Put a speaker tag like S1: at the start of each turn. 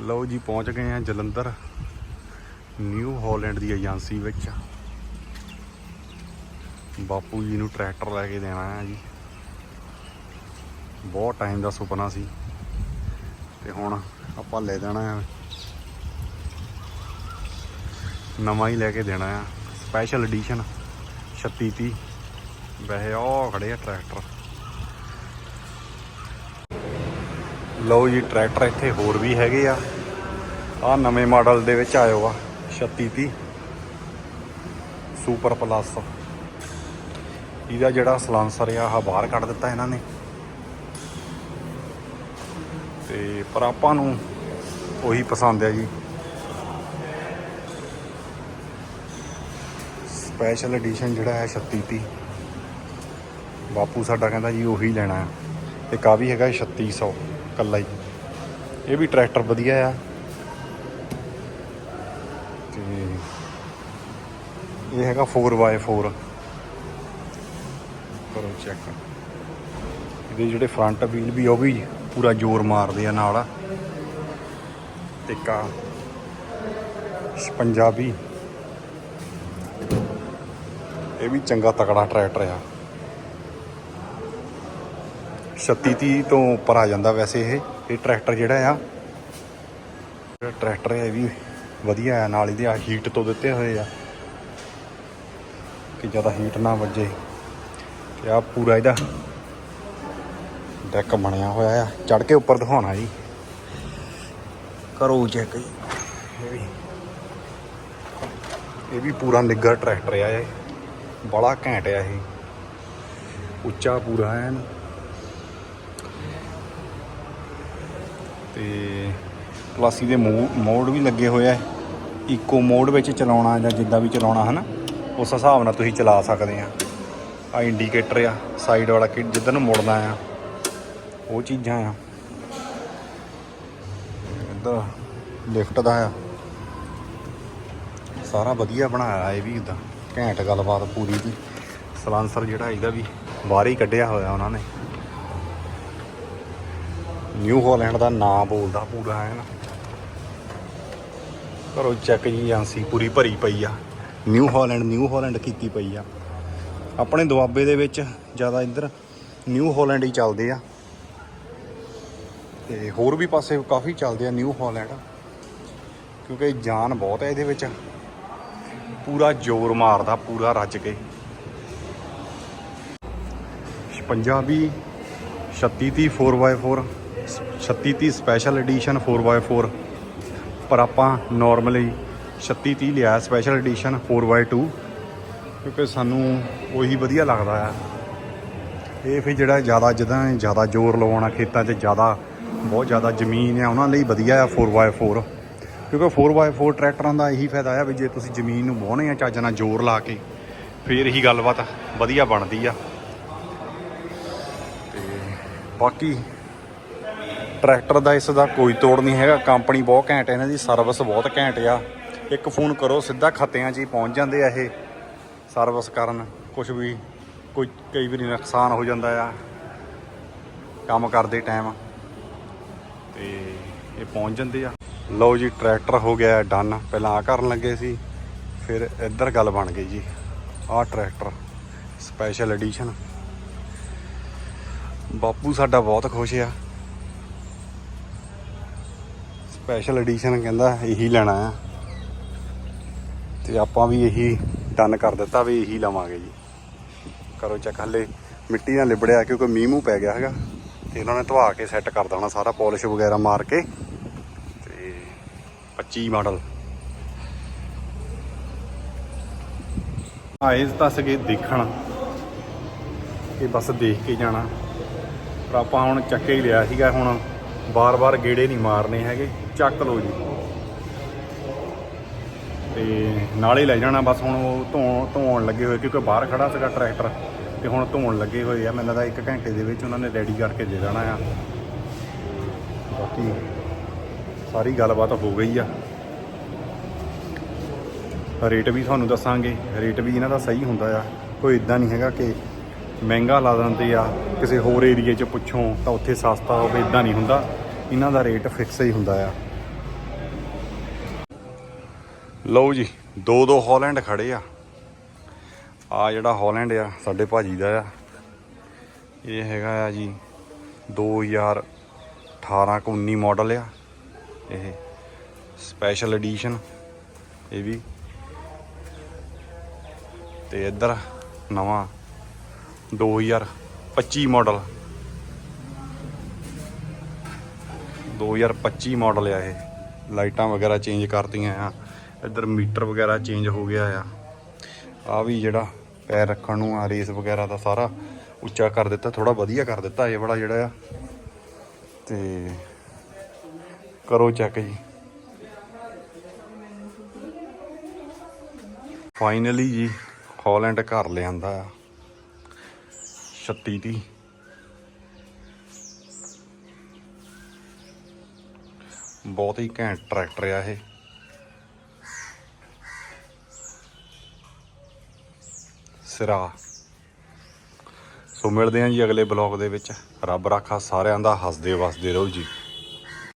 S1: ਲਓ ਜੀ, ਪਹੁੰਚ ਗਏ ਆ ਜਲੰਧਰ ਨਿਊ ਹਾਲੈਂਡ ਦੀ ਏਜੰਸੀ ਵਿੱਚ। ਬਾਪੂ ਜੀ ਨੂੰ ਟਰੈਕਟਰ ਲੈ ਕੇ ਦੇਣਾ ਹੈ ਜੀ। ਬਹੁਤ ਟਾਈਮ ਦਾ ਸੁਪਨਾ ਸੀ। ਤੇ ਹੁਣ ਆਪਾਂ ਲੈ ਦੇਣਾ ਹੈ। ਨਵਾਂ ਹੀ ਲੈ ਕੇ ਦੇਣਾ ਆ ਸਪੈਸ਼ਲ ਐਡੀਸ਼ਨ 3630 ਵੈਸੇ ਉਹ ਖੜੇ ਆ ਟਰੈਕਟਰ ਲਓ ਜੀ, ਟਰੈਕਟਰ ਇੱਥੇ ਹੋਰ ਵੀ ਹੈਗੇ ਆ। ਆ ਨਵੇਂ ਮਾਡਲ ਦੇ ਵਿੱਚ ਆਇਓ ਆ 3630 ਸੁਪਰ ਪਲੱਸ ਇਹਦਾ ਜਿਹੜਾ ਸਲਾਂਸਰ ਆ, ਆਹ ਬਾਹਰ ਕੱਢ ਦਿੱਤਾ ਇਹਨਾਂ ਨੇ। ਤੇ ਪਰ ਆਪਾਂ ਨੂੰ ਉਹੀ ਪਸੰਦ ਆ ਜੀ। ਸਪੈਸ਼ਲ ਐਡੀਸ਼ਨ ਜਿਹੜਾ ਹੈ 3630 ਬਾਪੂ ਸਾਡਾ ਕਹਿੰਦਾ ਜੀ, ਉਹੀ ਲੈਣਾ। ਹੈ ਤੇ ਕਾ ਵੀ ਹੈਗਾ 3600 ਕੱਲਾ ਹੀ। ਇਹ ਵੀ ਟਰੈਕਟਰ ਵਧੀਆ ਆ। ਤੇ ਇਹ ਹੈਗਾ 4x4 ਕਰੋ ਚੈੱਕ ਇਹਦੇ ਜਿਹੜੇ ਫਰੰਟ ਵੀਲ ਵੀ ਉਹ ਵੀ ਪੂਰਾ ਜ਼ੋਰ ਮਾਰਦੇ ਆ ਨਾਲ। ਤੇ ਕਾ ਪੰਜਾਬੀ। ਇਹ ਵੀ ਚੰਗਾ ਤਕੜਾ ਟਰੈਕਟਰ ਆ। 3630 ਤੋਂ ਉੱਪਰ ਆ ਜਾਂਦਾ ਵੈਸੇ ਇਹ। ਇਹ ਟਰੈਕਟਰ ਜਿਹੜਾ ਆ ਜਿਹੜਾ ਟਰੈਕਟਰ ਹੈ ਇਹ ਵੀ ਵਧੀਆ ਆ, ਨਾਲ ਇਹਦੇ ਆ ਹੀਟ ਤੋਂ ਦਿੱਤੇ ਹੋਏ ਆ। ਕਿ ਜ਼ਿਆਦਾ ਹੀਟ ਨਾ ਵੱਜੇ। ਤੇ ਆ ਪੂਰਾ ਇਹਦਾ ਡੈਕ ਬਣਿਆ ਹੋਇਆ ਆ। ਚੜ ਕੇ ਉੱਪਰ ਦਿਖਾਉਣਾ ਜੀ। ਕਰੋ ਚੈੱਕ ਜੀ। ਇਹ ਵੀ। ਇਹ ਵੀ ਪੂਰਾ ਨਿੱਘਰ ਟਰੈਕਟਰ ਆ ਇਹ। ਬੜਾ ਘੈਂਟ ਆ ਇਹ। ਉੱਚਾ ਪੂਰਾ ਐਨ। ਤੇ ਪਲੱਸ ਇਹਦੇ ਮੋਡ ਵੀ ਲੱਗੇ ਹੋਏ ਆ। ਇਕੋ ਮੋਡ ਵਿੱਚ ਚਲਾਉਣਾ ਜਾਂ ਜਿੱਦਾਂ ਵੀ ਚਲਾਉਣਾ ਹਨਾ, ਉਸ ਹਿਸਾਬ ਨਾਲ ਤੁਸੀਂ ਚਲਾ ਸਕਦੇ ਆ। ਆ ਇੰਡੀਕੇਟਰ ਆ ਸਾਈਡ ਵਾਲਾ ਕਿ, ਜਿੱਧਰ ਨੂੰ ਮੁੜਨਾ ਆ, ਉਹ ਚੀਜ਼ਾਂ ਆ। ਇੱਧਰ ਲਿਫਟ ਦਾ ਆ। ਸਾਰਾ ਵਧੀਆ ਬਣਾਇਆ ਇਹ ਵੀ ਇਦਾਂ। ਘੈਂਟ ਗੱਲਬਾਤ ਪੂਰੀ ਦੀ। ਸਲਾਂਸਰ ਜਿਹੜਾ ਇਹਦਾ ਵੀ ਬਾਹਰ ਹੀ ਕੱਢਿਆ ਹੋਇਆ ਉਹਨਾਂ ਨੇ। ਨਿਊ ਹਾਲੈਂਡ ਦਾ ਨਾਂ ਬੋਲਦਾ ਪੂਰਾ ਹੈ ਨਾ ਘਰੋਂ ਚੈੱਕ ਜੀ ਏਜੰਸੀ ਪੂਰੀ ਭਰੀ ਪਈ ਆ। ਨਿਊ ਹਾਲੈਂਡ ਨਿਊ ਹਾਲੈਂਡ ਕੀਤੀ ਪਈ ਆ। ਆਪਣੇ ਦੁਆਬੇ ਦੇ ਵਿੱਚ ਜ਼ਿਆਦਾ ਇੱਧਰ ਨਿਊ ਹਾਲੈਂਡ ਹੀ ਚੱਲਦੇ ਆ। ਤੇ ਹੋਰ ਵੀ ਪਾਸੇ ਕਾਫੀ ਚੱਲਦੇ ਆ ਨਿਊ ਹਾਲੈਂਡ ਕਿਉਂਕਿ ਜਾਨ ਬਹੁਤ ਹੈ ਇਹਦੇ ਵਿੱਚ। ਪੂਰਾ ਜ਼ੋਰ ਮਾਰਦਾ, ਪੂਰਾ ਰੱਜ ਕੇ। Punjabi 3630 4x4 3630 special edition 4x4 ਪਰ ਆਪਾਂ ਨਾਰਮਲੀ 3630 ਲਿਆ ਸਪੈਸ਼ਲ ਐਡੀਸ਼ਨ 4x2 ਕਿਉਂਕਿ ਸਾਨੂੰ ਉਹੀ ਵਧੀਆ ਲੱਗਦਾ ਆ। ਇਹ ਫਿਰ ਜਿਹੜਾ ਜ਼ਿਆਦਾ ਜਦਾਂ ਜ਼ਿਆਦਾ ਜ਼ੋਰ ਲਵਾਉਣਾ ਖੇਤਾਂ 'ਚ ਜ਼ਿਆਦਾ, ਬਹੁਤ ਜ਼ਿਆਦਾ ਜ਼ਮੀਨ ਆ, ਉਹਨਾਂ ਲਈ ਵਧੀਆ ਆ 4x4 ਕਿਉਂਕਿ 4x4 ਟਰੈਕਟਰਾਂ ਦਾ ਇਹੀ ਫਾਇਦਾ ਆ ਵੀ ਜੇ ਤੁਸੀਂ ਜ਼ਮੀਨ ਨੂੰ ਵਾਹੁਣੇ ਆ ਚੱਜ ਨਾਲ ਜ਼ੋਰ ਲਾ ਕੇ, ਫੇਰ ਇਹੀ ਗੱਲਬਾਤ ਵਧੀਆ ਬਣਦੀ ਆ। ਤੇ ਬਾਕੀ ਟਰੈਕਟਰ ਦਾ ਇਸ ਦਾ ਕੋਈ ਤੋੜ ਨਹੀਂ ਹੈਗਾ। ਕੰਪਨੀ ਬਹੁਤ ਘੈਂਟ ਹੈ, ਇਹਨਾਂ ਦੀ ਸਰਵਿਸ ਬਹੁਤ ਘੈਂਟ ਆ। ਇੱਕ ਫੋਨ ਕਰੋ, ਸਿੱਧਾ ਖੱਤਿਆਂ 'ਚ ਹੀ ਪਹੁੰਚ ਜਾਂਦੇ ਆ ਇਹ ਸਰਵਿਸ ਕਰਨ। ਕੁਝ ਵੀ, ਕੋਈ, ਕਈ ਵਾਰੀ ਨੁਕਸਾਨ ਹੋ ਜਾਂਦਾ ਆ। ਕੰਮ ਕਰਦੇ ਟਾਈਮ ਤੇ ਇਹ ਪਹੁੰਚ ਜਾਂਦੇ ਆ। ਲਓ ਜੀ, ਟਰੈਕਟਰ ਹੋ ਗਿਆ ਡਨ। ਪਹਿਲਾਂ ਆ ਕਰਨ ਲੱਗੇ ਸੀ, ਫਿਰ ਇੱਧਰ ਗੱਲ ਬਣ ਗਈ ਜੀ। ਆਹ ਟਰੈਕਟਰ ਸਪੈਸ਼ਲ ਐਡੀਸ਼ਨ ਬਾਪੂ ਸਾਡਾ ਬਹੁਤ ਖੁਸ਼ ਆ। ਸਪੈਸ਼ਲ ਐਡੀਸ਼ਨ ਕਹਿੰਦਾ ਇਹੀ ਲੈਣਾ ਆ। ਤੇ ਆਪਾਂ ਵੀ ਇਹੀ ਡਨ ਕਰ ਦਿੱਤਾ ਵੀ ਇਹੀ ਲਵਾਂਗੇ ਜੀ। ਕਰੋ ਚੱਕ ਹਲੇ ਮਿੱਟੀ ਨਾਲ ਲਿਬੜਿਆ ਕਿਉਂਕਿ ਮੀਂਹ ਮੂੰਹ ਪੈ ਗਿਆ ਹੈਗਾ। ਤੇ ਇਹਨਾਂ ਨੇ ਧਵਾ ਕੇ ਸੈੱਟ ਕਰ ਦੇਣਾ ਸਾਰਾ ਪਾਲਿਸ਼ ਵਗੈਰਾ ਮਾਰ ਕੇ। ਤੇ 25 ਮਾਡਲ ਆਏ ਤਾਂ ਸਗੇ ਦੇਖਣ। ਇਹ ਬਸ ਦੇਖ ਕੇ ਜਾਣਾ। ਪਰ ਆਪਾਂ ਹੁਣ ਚੱਕੇ ਹੀ ਲਿਆ ਸੀਗਾ ਹੁਣ। ਬਾਰ-ਬਾਰ ਗੇੜੇ ਨਹੀਂ ਮਾਰਨੇ ਹੈਗੇ, ਚੱਕ ਲਓ ਜੀ। ਤੇ ਨਾਲੇ ਲੈ ਜਾਣਾ, ਬਸ ਹੁਣ ਉਹ ਧੋਣ ਧੋਣ ਲੱਗੇ ਹੋਏ, ਕਿਉਂਕਿ ਬਾਹਰ ਖੜਾ ਸੀਗਾ ਟਰੈਕਟਰ, ਤੇ ਹੁਣ ਧੋਣ ਲੱਗੇ ਹੋਏ ਆ, ਮੈਨੂੰ ਲੱਗਦਾ 1 ਘੰਟੇ ਦੇ ਵਿੱਚ ਉਹਨਾਂ ਨੇ ਰੈਡੀ ਕਰਕੇ ਦੇ ਦੇਣਾ ਆ। ਬਾਕੀ ਸਾਰੀ ਗੱਲਬਾਤ ਹੋ ਗਈ ਆ। ਰੇਟ ਵੀ ਤੁਹਾਨੂੰ ਦੱਸਾਂਗੇ, ਰੇਟ ਵੀ ਇਹਨਾਂ ਦਾ ਸਹੀ ਹੁੰਦਾ ਆ, ਕੋਈ ਇਦਾਂ ਨਹੀਂ ਹੈਗਾ ਕਿ ਮਹਿੰਗਾ ਲਾ ਦਿੰਦੇ ਆ, ਕਿਸੇ ਹੋਰ ਏਰੀਏ 'ਚ ਪੁੱਛੋ ਤਾਂ ਉੱਥੇ ਸਸਤਾ ਹੋਵੇ, ਇਦਾਂ ਨਹੀਂ ਹੁੰਦਾ। ਇਹਨਾਂ ਦਾ ਰੇਟ ਫਿਕਸ ਹੀ ਹੁੰਦਾ ਆ। ਲਓ ਜੀ, ਦੋ ਦੋ ਹਾਲੈਂਡ ਖੜੇ ਆ। ਆ ਜਿਹੜਾ ਹਾਲੈਂਡ ਆ, ਸਾਡੇ ਭਾਜੀ ਦਾ ਆ। ਇਹ ਹੈਗਾ ਆ ਜੀ 2018 ਕੁ 19 ਮਾਡਲ ਆ। ਇਹ ਸਪੈਸ਼ਲ ਐਡੀਸ਼ਨ ਇਹ ਵੀ। ਤੇ ਇੱਧਰ ਨਵਾਂ 2025 ਮਾਡਲ। 2025 ਮਾਡਲ ਆ ਇਹ। ਲਾਈਟਾਂ ਵਗੈਰਾ ਚੇਂਜ ਕਰਤੀਆਂ ਆ। ਇੱਧਰ ਮੀਟਰ ਵਗੈਰਾ ਚੇਂਜ ਹੋ ਗਿਆ ਆ। ਆ ਵੀ ਜਿਹੜਾ ਪੈਰ ਰੱਖਣ ਨੂੰ ਆ, ਰੇਸ ਵਗੈਰਾ ਦਾ ਸਾਰਾ ਉੱਚਾ ਕਰ ਦਿੱਤਾ ਥੋੜਾ ਵਧੀਆ ਕਰ ਦਿੱਤਾ ਇਹ ਵਾਲਾ ਜਿਹੜਾ ਆ। ਤੇ ਕਰੋ ਚੈੱਕ ਜੀ। ਫਾਈਨਲੀ ਜੀ ਹਾਲੈਂਡ ਘਰ ਲਿਆਂਦਾ ਆ। 36 ਦੀ ਬਹੁਤ ਹੀ ਘੈਂਟ ਟਰੈਕਟਰ ਆ ਇਹ। ਸਿਰਾ। ਸੋ ਮਿਲਦੇ ਹਾਂ ਜੀ ਅਗਲੇ ਬਲੌਗ ਦੇ ਵਿੱਚ। ਰੱਬ ਰਾਖਾ ਸਾਰਿਆਂ ਦਾ ਹੱਸਦੇ ਵਸਦੇ ਰਹੋ ਜੀ।